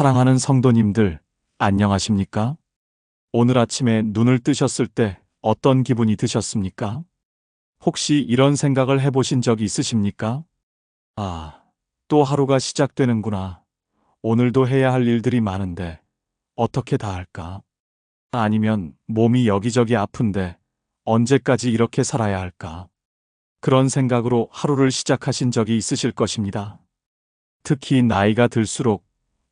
사랑하는 성도님들, 안녕하십니까? 오늘 아침에 눈을 뜨셨을 때 어떤 기분이 드셨습니까? 혹시 이런 생각을 해보신 적이 있으십니까? 아, 또 하루가 시작되는구나. 오늘도 해야 할 일들이 많은데 어떻게 다 할까? 아니면 몸이 여기저기 아픈데 언제까지 이렇게 살아야 할까? 그런 생각으로 하루를 시작하신 적이 있으실 것입니다. 특히 나이가 들수록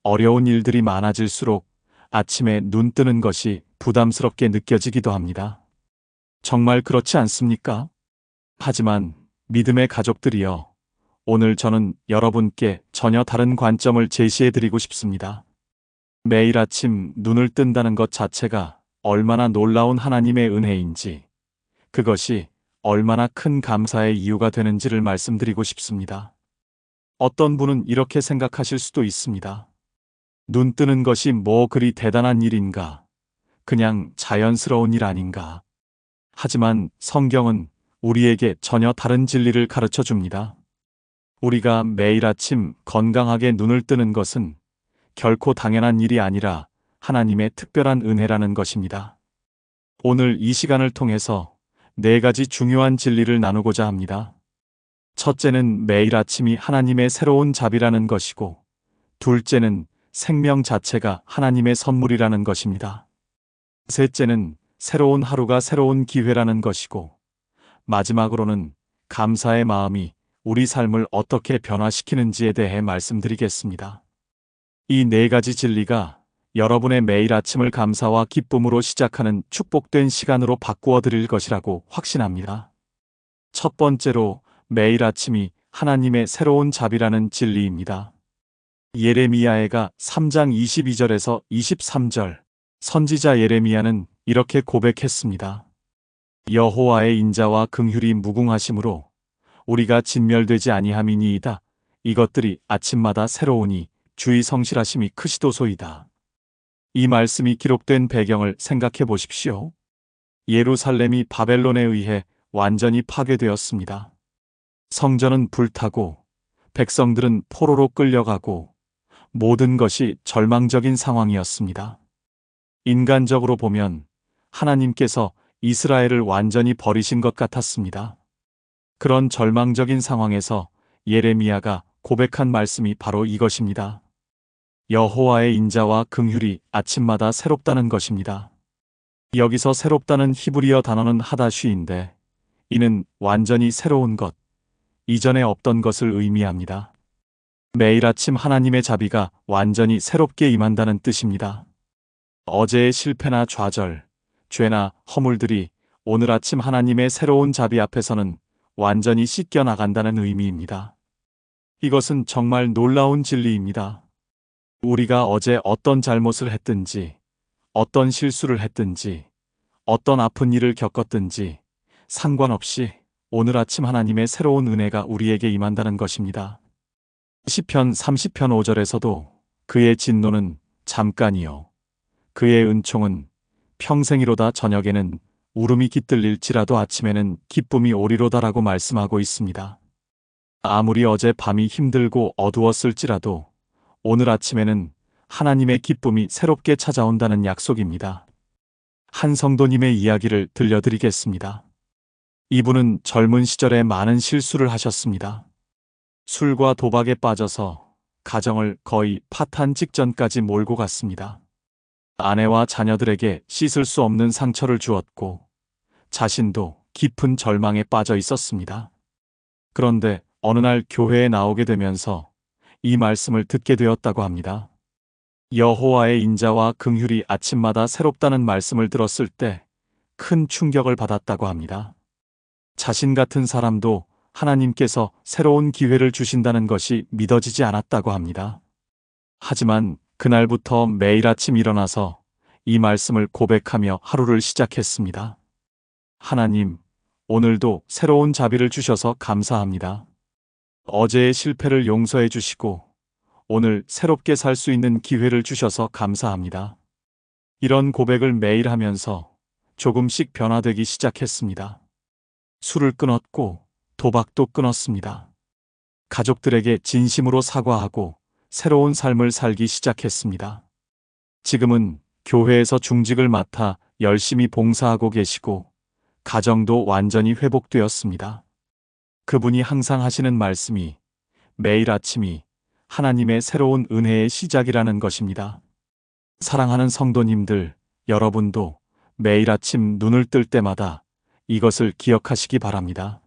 어려운 일들이 많아질수록 아침에 눈 뜨는 것이 부담스럽게 느껴지기도 합니다. 정말 그렇지 않습니까? 하지만 믿음의 가족들이여 오늘 저는 여러분께 전혀 다른 관점을 제시해 드리고 싶습니다. 매일 아침 눈을 뜬다는 것 자체가 얼마나 놀라운 하나님의 은혜인지 그것이 얼마나 큰 감사의 이유가 되는지를 말씀드리고 싶습니다. 어떤 분은 이렇게 생각하실 수도 있습니다. 눈 뜨는 것이 뭐 그리 대단한 일인가? 그냥 자연스러운 일 아닌가? 하지만 성경은 우리에게 전혀 다른 진리를 가르쳐 줍니다. 우리가 매일 아침 건강하게 눈을 뜨는 것은 결코 당연한 일이 아니라 하나님의 특별한 은혜라는 것입니다. 오늘 이 시간을 통해서 네 가지 중요한 진리를 나누고자 합니다. 첫째는 매일 아침이 하나님의 새로운 자비라는 것이고, 둘째는 생명 자체가 하나님의 선물이라는 것입니다. 셋째는 새로운 하루가 새로운 기회라는 것이고, 마지막으로는 감사의 마음이 우리 삶을 어떻게 변화시키는지에 대해 말씀드리겠습니다. 이 네 가지 진리가 여러분의 매일 아침을 감사와 기쁨으로 시작하는 축복된 시간으로 바꾸어 드릴 것이라고 확신합니다. 첫 번째로 매일 아침이 하나님의 새로운 자비라는 진리입니다. 예레미야에가 3장 22절에서 23절 선지자 예레미야는 이렇게 고백했습니다. 여호와의 인자와 긍휼이 무궁하심으로 우리가 진멸되지 아니함이니이다. 이것들이 아침마다 새로우니 주의 성실하심이 크시도소이다. 이 말씀이 기록된 배경을 생각해 보십시오. 예루살렘이 바벨론에 의해 완전히 파괴되었습니다. 성전은 불타고 백성들은 포로로 끌려가고 모든 것이 절망적인 상황이었습니다. 인간적으로 보면 하나님께서 이스라엘을 완전히 버리신 것 같았습니다. 그런 절망적인 상황에서 예레미야가 고백한 말씀이 바로 이것입니다. 여호와의 인자와 긍휼이 아침마다 새롭다는 것입니다. 여기서 새롭다는 히브리어 단어는 하다쉬인데 이는 완전히 새로운 것, 이전에 없던 것을 의미합니다. 매일 아침 하나님의 자비가 완전히 새롭게 임한다는 뜻입니다. 어제의 실패나 좌절, 죄나 허물들이 오늘 아침 하나님의 새로운 자비 앞에서는 완전히 씻겨 나간다는 의미입니다. 이것은 정말 놀라운 진리입니다. 우리가 어제 어떤 잘못을 했든지, 어떤 실수를 했든지, 어떤 아픈 일을 겪었든지 상관없이 오늘 아침 하나님의 새로운 은혜가 우리에게 임한다는 것입니다. 시편 30편 5절에서도 그의 진노는 잠깐이요. 그의 은총은 평생이로다 저녁에는 울음이 깃들릴지라도 아침에는 기쁨이 오리로다라고 말씀하고 있습니다. 아무리 어제 밤이 힘들고 어두웠을지라도 오늘 아침에는 하나님의 기쁨이 새롭게 찾아온다는 약속입니다. 한 성도님의 이야기를 들려드리겠습니다. 이분은 젊은 시절에 많은 실수를 하셨습니다. 술과 도박에 빠져서 가정을 거의 파탄 직전까지 몰고 갔습니다. 아내와 자녀들에게 씻을 수 없는 상처를 주었고 자신도 깊은 절망에 빠져 있었습니다. 그런데 어느 날 교회에 나오게 되면서 이 말씀을 듣게 되었다고 합니다. 여호와의 인자와 긍휼이 아침마다 새롭다는 말씀을 들었을 때 큰 충격을 받았다고 합니다. 자신 같은 사람도 하나님께서 새로운 기회를 주신다는 것이 믿어지지 않았다고 합니다. 하지만 그날부터 매일 아침 일어나서 이 말씀을 고백하며 하루를 시작했습니다. 하나님, 오늘도 새로운 자비를 주셔서 감사합니다. 어제의 실패를 용서해 주시고 오늘 새롭게 살 수 있는 기회를 주셔서 감사합니다. 이런 고백을 매일 하면서 조금씩 변화되기 시작했습니다. 술을 끊었고 도박도 끊었습니다. 가족들에게 진심으로 사과하고 새로운 삶을 살기 시작했습니다. 지금은 교회에서 중직을 맡아 열심히 봉사하고 계시고 가정도 완전히 회복되었습니다. 그분이 항상 하시는 말씀이 매일 아침이 하나님의 새로운 은혜의 시작이라는 것입니다. 사랑하는 성도님들, 여러분도 매일 아침 눈을 뜰 때마다 이것을 기억하시기 바랍니다.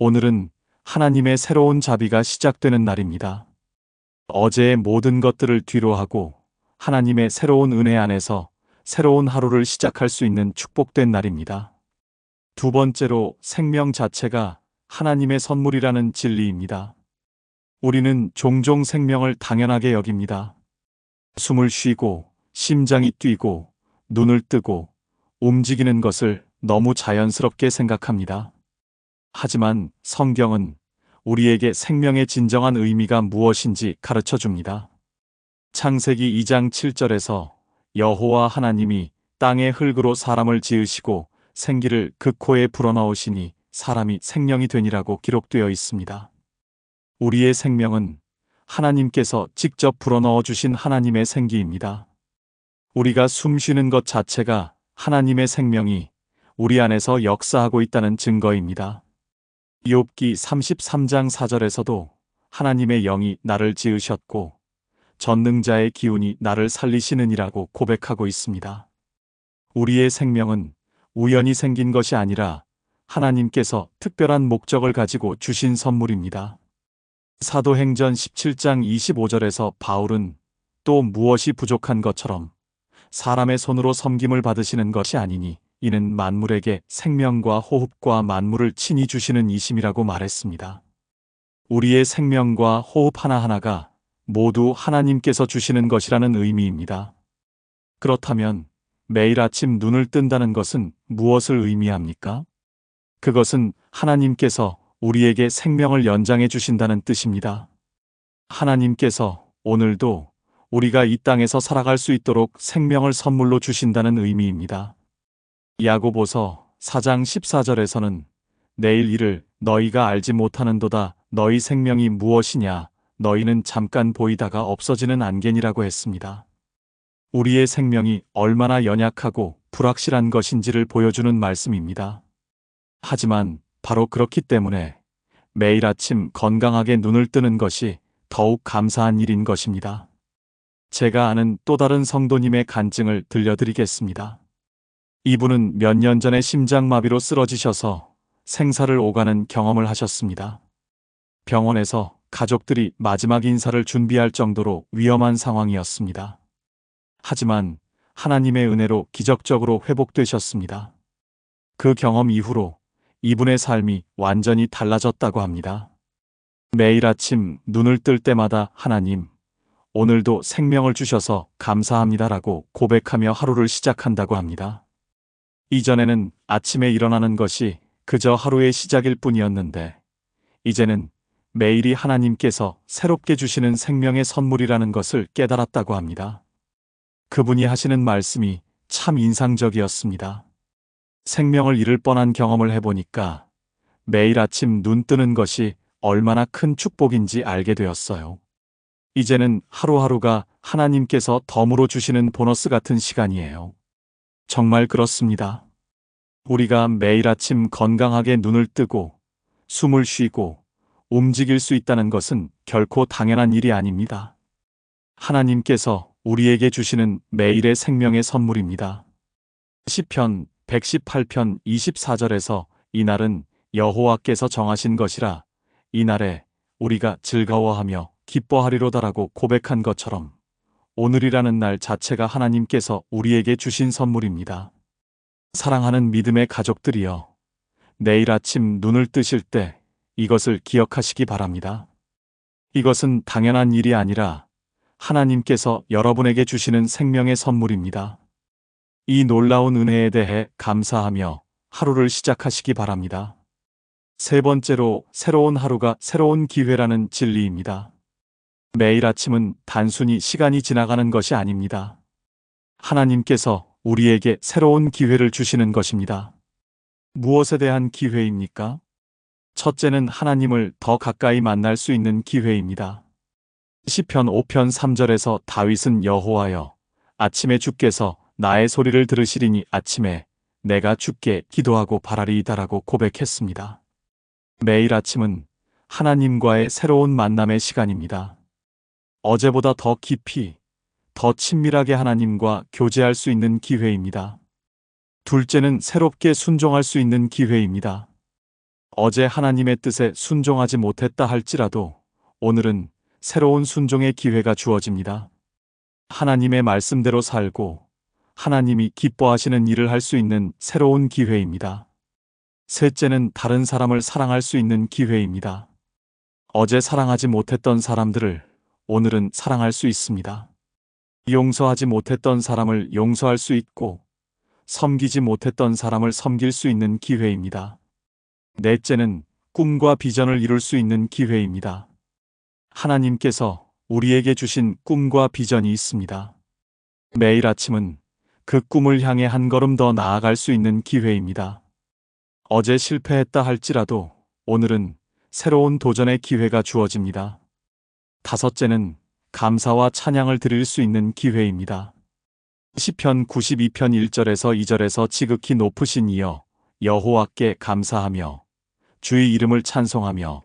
오늘은 하나님의 새로운 자비가 시작되는 날입니다. 어제의 모든 것들을 뒤로하고 하나님의 새로운 은혜 안에서 새로운 하루를 시작할 수 있는 축복된 날입니다. 두 번째로 생명 자체가 하나님의 선물이라는 진리입니다. 우리는 종종 생명을 당연하게 여깁니다. 숨을 쉬고, 심장이 뛰고, 눈을 뜨고, 움직이는 것을 너무 자연스럽게 생각합니다. 하지만 성경은 우리에게 생명의 진정한 의미가 무엇인지 가르쳐 줍니다. 창세기 2장 7절에서 여호와 하나님이 땅의 흙으로 사람을 지으시고 생기를 그 코에 불어넣으시니 사람이 생명이 되니라고 기록되어 있습니다. 우리의 생명은 하나님께서 직접 불어넣어 주신 하나님의 생기입니다. 우리가 숨 쉬는 것 자체가 하나님의 생명이 우리 안에서 역사하고 있다는 증거입니다. 욥기 33장 4절에서도 하나님의 영이 나를 지으셨고 전능자의 기운이 나를 살리시느니라고 고백하고 있습니다. 우리의 생명은 우연히 생긴 것이 아니라 하나님께서 특별한 목적을 가지고 주신 선물입니다. 사도행전 17장 25절에서 바울은 또 무엇이 부족한 것처럼 사람의 손으로 섬김을 받으시는 것이 아니니 이는 만물에게 생명과 호흡과 만물을 친히 주시는 이심이라고 말했습니다. 우리의 생명과 호흡 하나하나가 모두 하나님께서 주시는 것이라는 의미입니다. 그렇다면 매일 아침 눈을 뜬다는 것은 무엇을 의미합니까? 그것은 하나님께서 우리에게 생명을 연장해 주신다는 뜻입니다. 하나님께서 오늘도 우리가 이 땅에서 살아갈 수 있도록 생명을 선물로 주신다는 의미입니다. 야고보서 4장 14절에서는 내일 일을 너희가 알지 못하는도다 너희 생명이 무엇이냐 너희는 잠깐 보이다가 없어지는 안개니라고 했습니다. 우리의 생명이 얼마나 연약하고 불확실한 것인지를 보여주는 말씀입니다. 하지만 바로 그렇기 때문에 매일 아침 건강하게 눈을 뜨는 것이 더욱 감사한 일인 것입니다. 제가 아는 또 다른 성도님의 간증을 들려드리겠습니다. 이분은 몇 년 전에 심장마비로 쓰러지셔서 생사를 오가는 경험을 하셨습니다. 병원에서 가족들이 마지막 인사를 준비할 정도로 위험한 상황이었습니다. 하지만 하나님의 은혜로 기적적으로 회복되셨습니다. 그 경험 이후로 이분의 삶이 완전히 달라졌다고 합니다. 매일 아침 눈을 뜰 때마다 하나님, 오늘도 생명을 주셔서 감사합니다라고 고백하며 하루를 시작한다고 합니다. 이전에는 아침에 일어나는 것이 그저 하루의 시작일 뿐이었는데, 이제는 매일이 하나님께서 새롭게 주시는 생명의 선물이라는 것을 깨달았다고 합니다. 그분이 하시는 말씀이 참 인상적이었습니다. 생명을 잃을 뻔한 경험을 해보니까 매일 아침 눈 뜨는 것이 얼마나 큰 축복인지 알게 되었어요. 이제는 하루하루가 하나님께서 덤으로 주시는 보너스 같은 시간이에요. 정말 그렇습니다. 우리가 매일 아침 건강하게 눈을 뜨고 숨을 쉬고 움직일 수 있다는 것은 결코 당연한 일이 아닙니다. 하나님께서 우리에게 주시는 매일의 생명의 선물입니다. 시편 118편 24절에서 이날은 여호와께서 정하신 것이라 이날에 우리가 즐거워하며 기뻐하리로다라고 고백한 것처럼 오늘이라는 날 자체가 하나님께서 우리에게 주신 선물입니다. 사랑하는 믿음의 가족들이여 내일 아침 눈을 뜨실 때 이것을 기억하시기 바랍니다. 이것은 당연한 일이 아니라 하나님께서 여러분에게 주시는 생명의 선물입니다. 이 놀라운 은혜에 대해 감사하며 하루를 시작하시기 바랍니다. 세 번째로 새로운 하루가 새로운 기회라는 진리입니다. 매일 아침은 단순히 시간이 지나가는 것이 아닙니다. 하나님께서 우리에게 새로운 기회를 주시는 것입니다. 무엇에 대한 기회입니까? 첫째는 하나님을 더 가까이 만날 수 있는 기회입니다. 시편 5편 3절에서 다윗은 여호와여 아침에 주께서 나의 소리를 들으시리니 아침에 내가 주께 기도하고 바라리이다라고 고백했습니다. 매일 아침은 하나님과의 새로운 만남의 시간입니다. 어제보다 더 깊이, 더 친밀하게 하나님과 교제할 수 있는 기회입니다. 둘째는 새롭게 순종할 수 있는 기회입니다. 어제 하나님의 뜻에 순종하지 못했다 할지라도 오늘은 새로운 순종의 기회가 주어집니다. 하나님의 말씀대로 살고 하나님이 기뻐하시는 일을 할 수 있는 새로운 기회입니다. 셋째는 다른 사람을 사랑할 수 있는 기회입니다. 어제 사랑하지 못했던 사람들을 오늘은 사랑할 수 있습니다. 용서하지 못했던 사람을 용서할 수 있고 섬기지 못했던 사람을 섬길 수 있는 기회입니다. 넷째는 꿈과 비전을 이룰 수 있는 기회입니다. 하나님께서 우리에게 주신 꿈과 비전이 있습니다. 매일 아침은 그 꿈을 향해 한 걸음 더 나아갈 수 있는 기회입니다. 어제 실패했다 할지라도 오늘은 새로운 도전의 기회가 주어집니다. 다섯째는 감사와 찬양을 드릴 수 있는 기회입니다. 시편 92편 1절에서 2절에서 지극히 높으신 이여 여호와께 감사하며 주의 이름을 찬송하며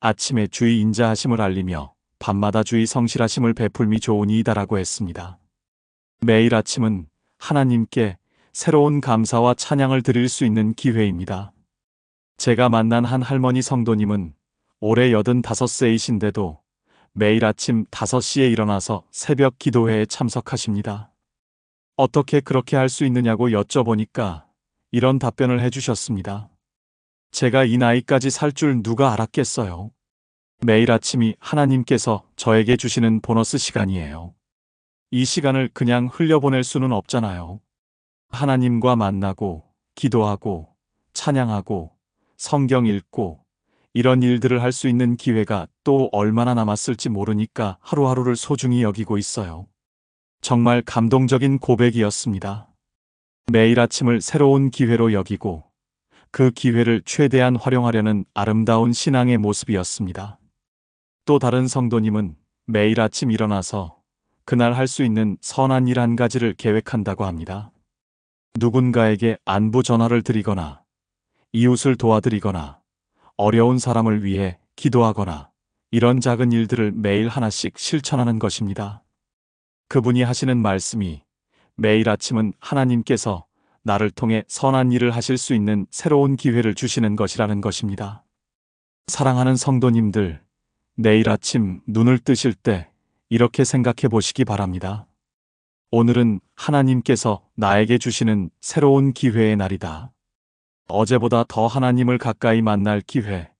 아침에 주의 인자하심을 알리며 밤마다 주의 성실하심을 베풀미 좋으니이다라고 했습니다. 매일 아침은 하나님께 새로운 감사와 찬양을 드릴 수 있는 기회입니다. 제가 만난 한 할머니 성도님은 올해 85세이신데도 매일 아침 5시에 일어나서 새벽 기도회에 참석하십니다. 어떻게 그렇게 할 수 있느냐고 여쭤보니까 이런 답변을 해주셨습니다. 제가 이 나이까지 살 줄 누가 알았겠어요. 매일 아침이 하나님께서 저에게 주시는 보너스 시간이에요. 이 시간을 그냥 흘려보낼 수는 없잖아요. 하나님과 만나고, 기도하고, 찬양하고, 성경 읽고, 이런 일들을 할 수 있는 기회가 또 얼마나 남았을지 모르니까 하루하루를 소중히 여기고 있어요. 정말 감동적인 고백이었습니다. 매일 아침을 새로운 기회로 여기고 그 기회를 최대한 활용하려는 아름다운 신앙의 모습이었습니다. 또 다른 성도님은 매일 아침 일어나서 그날 할 수 있는 선한 일 한 가지를 계획한다고 합니다. 누군가에게 안부 전화를 드리거나 이웃을 도와드리거나 어려운 사람을 위해 기도하거나 이런 작은 일들을 매일 하나씩 실천하는 것입니다. 그분이 하시는 말씀이 매일 아침은 하나님께서 나를 통해 선한 일을 하실 수 있는 새로운 기회를 주시는 것이라는 것입니다. 사랑하는 성도님들, 내일 아침 눈을 뜨실 때 이렇게 생각해 보시기 바랍니다. 오늘은 하나님께서 나에게 주시는 새로운 기회의 날이다. 어제보다 더 하나님을 가까이 만날 기회,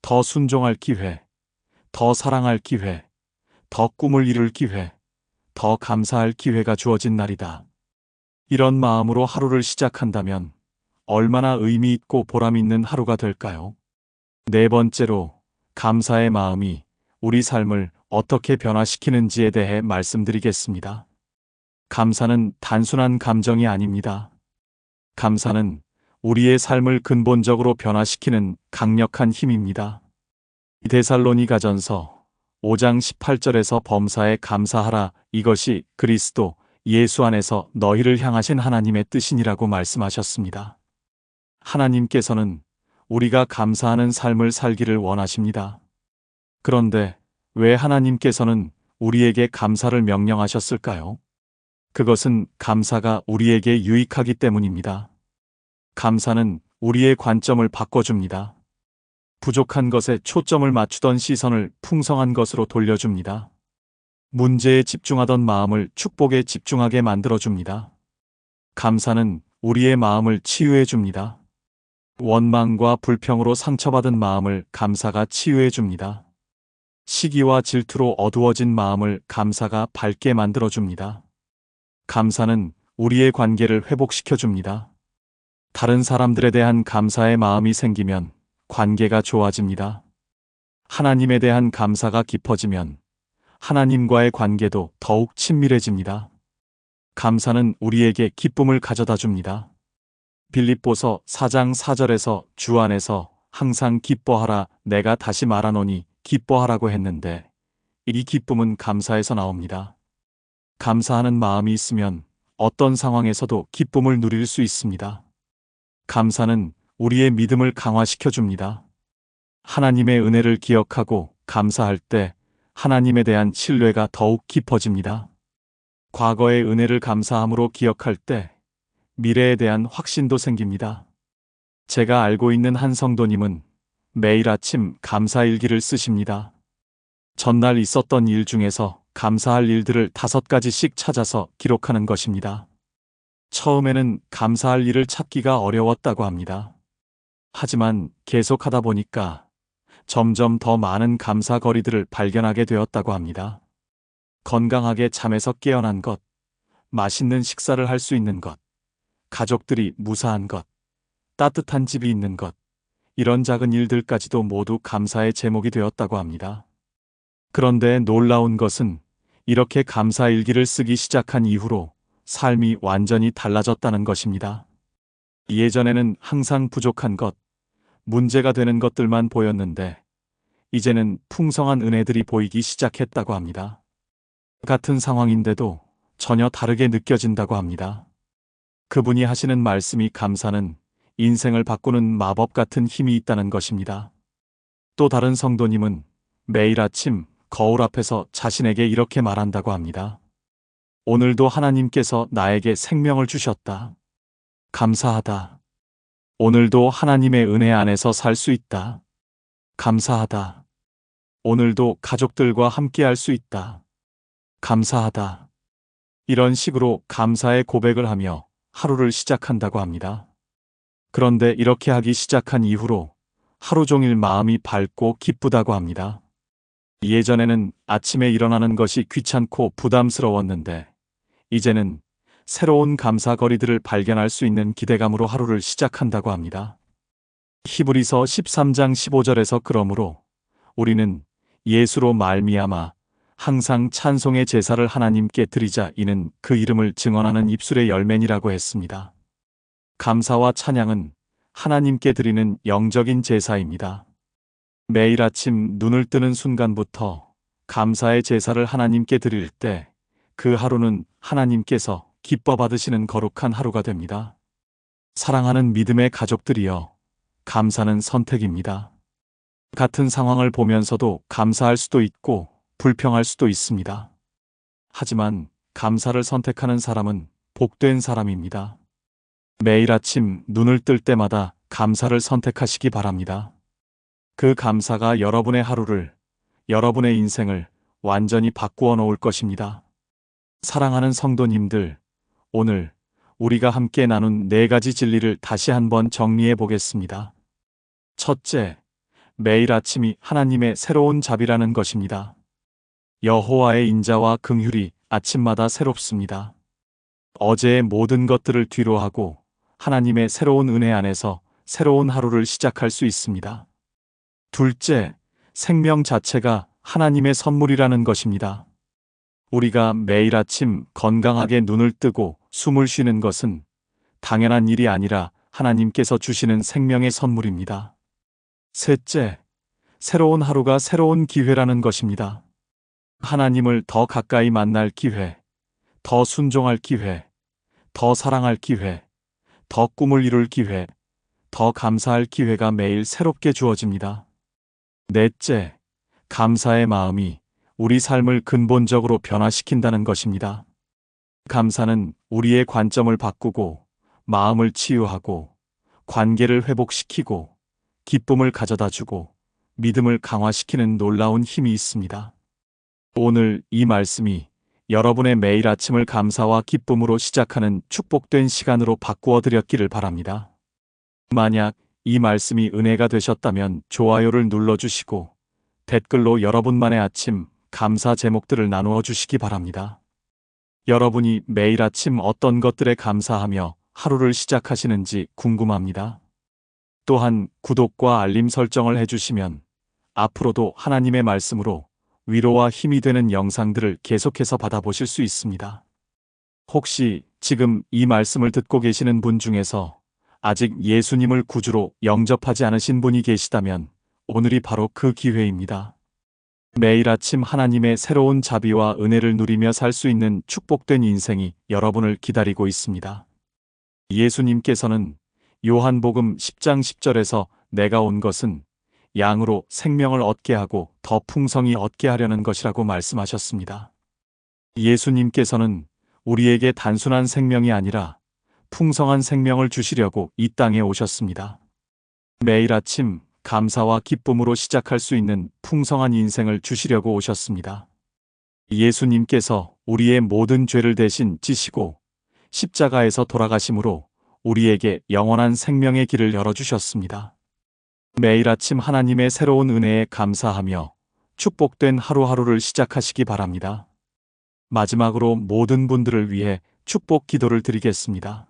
더 순종할 기회, 더 사랑할 기회, 더 꿈을 이룰 기회, 더 감사할 기회가 주어진 날이다. 이런 마음으로 하루를 시작한다면 얼마나 의미 있고 보람 있는 하루가 될까요? 네 번째로 감사의 마음이 우리 삶을 어떻게 변화시키는지에 대해 말씀드리겠습니다. 감사는 단순한 감정이 아닙니다. 감사는 우리의 삶을 근본적으로 변화시키는 강력한 힘입니다. 데살로니가전서 5장 18절에서 범사에 감사하라 이것이 그리스도 예수 안에서 너희를 향하신 하나님의 뜻이니라고 말씀하셨습니다. 하나님께서는 우리가 감사하는 삶을 살기를 원하십니다. 그런데 왜 하나님께서는 우리에게 감사를 명령하셨을까요? 그것은 감사가 우리에게 유익하기 때문입니다. 감사는 우리의 관점을 바꿔줍니다. 부족한 것에 초점을 맞추던 시선을 풍성한 것으로 돌려줍니다. 문제에 집중하던 마음을 축복에 집중하게 만들어줍니다. 감사는 우리의 마음을 치유해줍니다. 원망과 불평으로 상처받은 마음을 감사가 치유해줍니다. 시기와 질투로 어두워진 마음을 감사가 밝게 만들어줍니다. 감사는 우리의 관계를 회복시켜줍니다. 다른 사람들에 대한 감사의 마음이 생기면 관계가 좋아집니다. 하나님에 대한 감사가 깊어지면 하나님과의 관계도 더욱 친밀해집니다. 감사는 우리에게 기쁨을 가져다 줍니다. 빌립보서 4장 4절에서 주 안에서 항상 기뻐하라 내가 다시 말하노니 기뻐하라고 했는데 이 기쁨은 감사에서 나옵니다. 감사하는 마음이 있으면 어떤 상황에서도 기쁨을 누릴 수 있습니다. 감사는 우리의 믿음을 강화시켜 줍니다. 하나님의 은혜를 기억하고 감사할 때 하나님에 대한 신뢰가 더욱 깊어집니다. 과거의 은혜를 감사함으로 기억할 때 미래에 대한 확신도 생깁니다. 제가 알고 있는 한 성도님은 매일 아침 감사 일기를 쓰십니다. 전날 있었던 일 중에서 감사할 일들을 다섯 가지씩 찾아서 기록하는 것입니다. 처음에는 감사할 일을 찾기가 어려웠다고 합니다. 하지만 계속하다 보니까 점점 더 많은 감사거리들을 발견하게 되었다고 합니다. 건강하게 잠에서 깨어난 것, 맛있는 식사를 할 수 있는 것, 가족들이 무사한 것, 따뜻한 집이 있는 것, 이런 작은 일들까지도 모두 감사의 제목이 되었다고 합니다. 그런데 놀라운 것은 이렇게 감사 일기를 쓰기 시작한 이후로 삶이 완전히 달라졌다는 것입니다. 예전에는 항상 부족한 것, 문제가 되는 것들만 보였는데, 이제는 풍성한 은혜들이 보이기 시작했다고 합니다. 같은 상황인데도 전혀 다르게 느껴진다고 합니다. 그분이 하시는 말씀이 감사는 인생을 바꾸는 마법 같은 힘이 있다는 것입니다. 또 다른 성도님은 매일 아침 거울 앞에서 자신에게 이렇게 말한다고 합니다. 오늘도 하나님께서 나에게 생명을 주셨다. 감사하다. 오늘도 하나님의 은혜 안에서 살 수 있다. 감사하다. 오늘도 가족들과 함께 할 수 있다. 감사하다. 이런 식으로 감사의 고백을 하며 하루를 시작한다고 합니다. 그런데 이렇게 하기 시작한 이후로 하루 종일 마음이 밝고 기쁘다고 합니다. 예전에는 아침에 일어나는 것이 귀찮고 부담스러웠는데 이제는 새로운 감사거리들을 발견할 수 있는 기대감으로 하루를 시작한다고 합니다. 히브리서 13장 15절에서 그러므로 우리는 예수로 말미암아 항상 찬송의 제사를 하나님께 드리자 이는 그 이름을 증언하는 입술의 열매니라고 했습니다. 감사와 찬양은 하나님께 드리는 영적인 제사입니다. 매일 아침 눈을 뜨는 순간부터 감사의 제사를 하나님께 드릴 때 그 하루는 하나님께서 기뻐 받으시는 거룩한 하루가 됩니다. 사랑하는 믿음의 가족들이여, 감사는 선택입니다. 같은 상황을 보면서도 감사할 수도 있고 불평할 수도 있습니다. 하지만 감사를 선택하는 사람은 복된 사람입니다. 매일 아침 눈을 뜰 때마다 감사를 선택하시기 바랍니다. 그 감사가 여러분의 하루를, 여러분의 인생을 완전히 바꾸어 놓을 것입니다. 사랑하는 성도님들, 오늘 우리가 함께 나눈 네 가지 진리를 다시 한번 정리해 보겠습니다. 첫째, 매일 아침이 하나님의 새로운 잡이라는 것입니다. 여호와의 인자와 긍휼이 아침마다 새롭습니다. 어제의 모든 것들을 뒤로하고 하나님의 새로운 은혜 안에서 새로운 하루를 시작할 수 있습니다. 둘째, 생명 자체가 하나님의 선물이라는 것입니다. 우리가 매일 아침 건강하게 눈을 뜨고 숨을 쉬는 것은 당연한 일이 아니라 하나님께서 주시는 생명의 선물입니다. 셋째, 새로운 하루가 새로운 기회라는 것입니다. 하나님을 더 가까이 만날 기회, 더 순종할 기회, 더 사랑할 기회, 더 꿈을 이룰 기회, 더 감사할 기회가 매일 새롭게 주어집니다. 넷째, 감사의 마음이 우리 삶을 근본적으로 변화시킨다는 것입니다. 감사는 우리의 관점을 바꾸고 마음을 치유하고 관계를 회복시키고 기쁨을 가져다 주고 믿음을 강화시키는 놀라운 힘이 있습니다. 오늘 이 말씀이 여러분의 매일 아침을 감사와 기쁨으로 시작하는 축복된 시간으로 바꾸어 드렸기를 바랍니다. 만약 이 말씀이 은혜가 되셨다면 좋아요를 눌러주시고 댓글로 여러분만의 아침 감사 제목들을 나누어 주시기 바랍니다. 여러분이 매일 아침 어떤 것들에 감사하며 하루를 시작하시는지 궁금합니다. 또한 구독과 알림 설정을 해주시면 앞으로도 하나님의 말씀으로 위로와 힘이 되는 영상들을 계속해서 받아보실 수 있습니다. 혹시 지금 이 말씀을 듣고 계시는 분 중에서 아직 예수님을 구주로 영접하지 않으신 분이 계시다면 오늘이 바로 그 기회입니다. 매일 아침 하나님의 새로운 자비와 은혜를 누리며 살 수 있는 축복된 인생이 여러분을 기다리고 있습니다. 예수님께서는 요한복음 10장 10절에서 내가 온 것은 양으로 생명을 얻게 하고 더 풍성히 얻게 하려는 것이라고 말씀하셨습니다. 예수님께서는 우리에게 단순한 생명이 아니라 풍성한 생명을 주시려고 이 땅에 오셨습니다. 매일 아침 감사와 기쁨으로 시작할 수 있는 풍성한 인생을 주시려고 오셨습니다. 예수님께서 우리의 모든 죄를 대신 지시고 십자가에서 돌아가심으로 우리에게 영원한 생명의 길을 열어주셨습니다. 매일 아침 하나님의 새로운 은혜에 감사하며 축복된 하루하루를 시작하시기 바랍니다. 마지막으로 모든 분들을 위해 축복 기도를 드리겠습니다.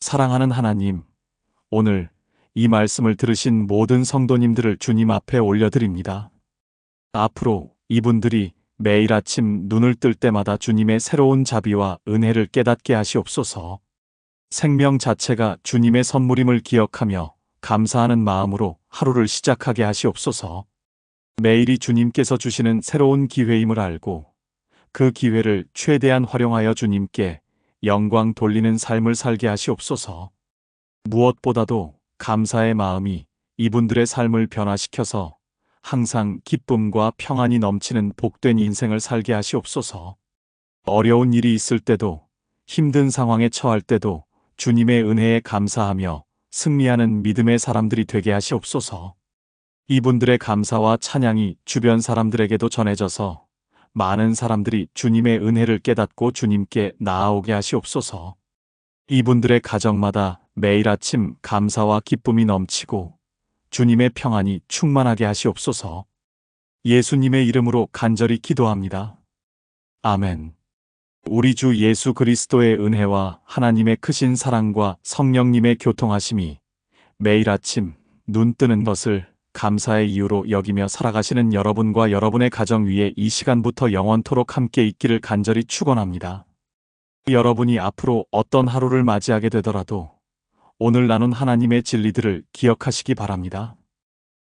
사랑하는 하나님, 오늘 이 말씀을 들으신 모든 성도님들을 주님 앞에 올려드립니다. 앞으로 이분들이 매일 아침 눈을 뜰 때마다 주님의 새로운 자비와 은혜를 깨닫게 하시옵소서. 생명 자체가 주님의 선물임을 기억하며 감사하는 마음으로 하루를 시작하게 하시옵소서. 매일이 주님께서 주시는 새로운 기회임을 알고 그 기회를 최대한 활용하여 주님께 영광 돌리는 삶을 살게 하시옵소서. 무엇보다도 감사의 마음이 이분들의 삶을 변화시켜서 항상 기쁨과 평안이 넘치는 복된 인생을 살게 하시옵소서. 어려운 일이 있을 때도 힘든 상황에 처할 때도 주님의 은혜에 감사하며 승리하는 믿음의 사람들이 되게 하시옵소서. 이분들의 감사와 찬양이 주변 사람들에게도 전해져서 많은 사람들이 주님의 은혜를 깨닫고 주님께 나아오게 하시옵소서. 이분들의 가정마다 매일 아침 감사와 기쁨이 넘치고 주님의 평안이 충만하게 하시옵소서. 예수님의 이름으로 간절히 기도합니다. 아멘. 우리 주 예수 그리스도의 은혜와 하나님의 크신 사랑과 성령님의 교통하심이 매일 아침 눈 뜨는 것을 감사의 이유로 여기며 살아가시는 여러분과 여러분의 가정 위에 이 시간부터 영원토록 함께 있기를 간절히 축원합니다. 여러분이 앞으로 어떤 하루를 맞이하게 되더라도 오늘 나눈 하나님의 진리들을 기억하시기 바랍니다.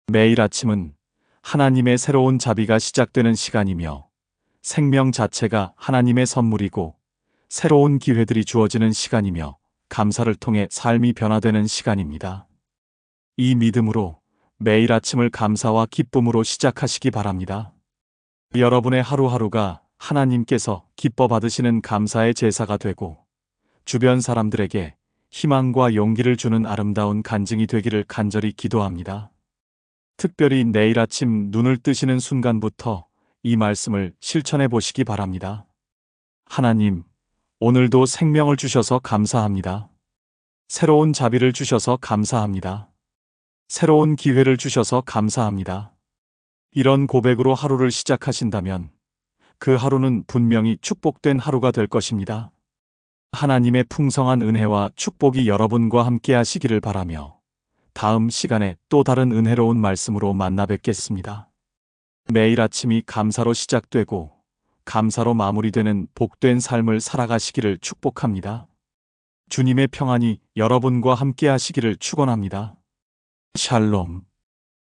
매일 아침은 하나님의 새로운 자비가 시작되는 시간이며 생명 자체가 하나님의 선물이고 새로운 기회들이 주어지는 시간이며 감사를 통해 삶이 변화되는 시간입니다. 이 믿음으로 매일 아침을 감사와 기쁨으로 시작하시기 바랍니다. 여러분의 하루하루가 하나님께서 기뻐 받으시는 감사의 제사가 되고 주변 사람들에게 희망과 용기를 주는 아름다운 간증이 되기를 간절히 기도합니다. 특별히 내일 아침 눈을 뜨시는 순간부터 이 말씀을 실천해 보시기 바랍니다. 하나님, 오늘도 생명을 주셔서 감사합니다. 새로운 자비를 주셔서 감사합니다. 새로운 기회를 주셔서 감사합니다. 이런 고백으로 하루를 시작하신다면 그 하루는 분명히 축복된 하루가 될 것입니다. 하나님의 풍성한 은혜와 축복이 여러분과 함께 하시기를 바라며 다음 시간에 또 다른 은혜로운 말씀으로 만나 뵙겠습니다. 매일 아침이 감사로 시작되고 감사로 마무리되는 복된 삶을 살아가시기를 축복합니다. 주님의 평안이 여러분과 함께 하시기를 축원합니다. 샬롬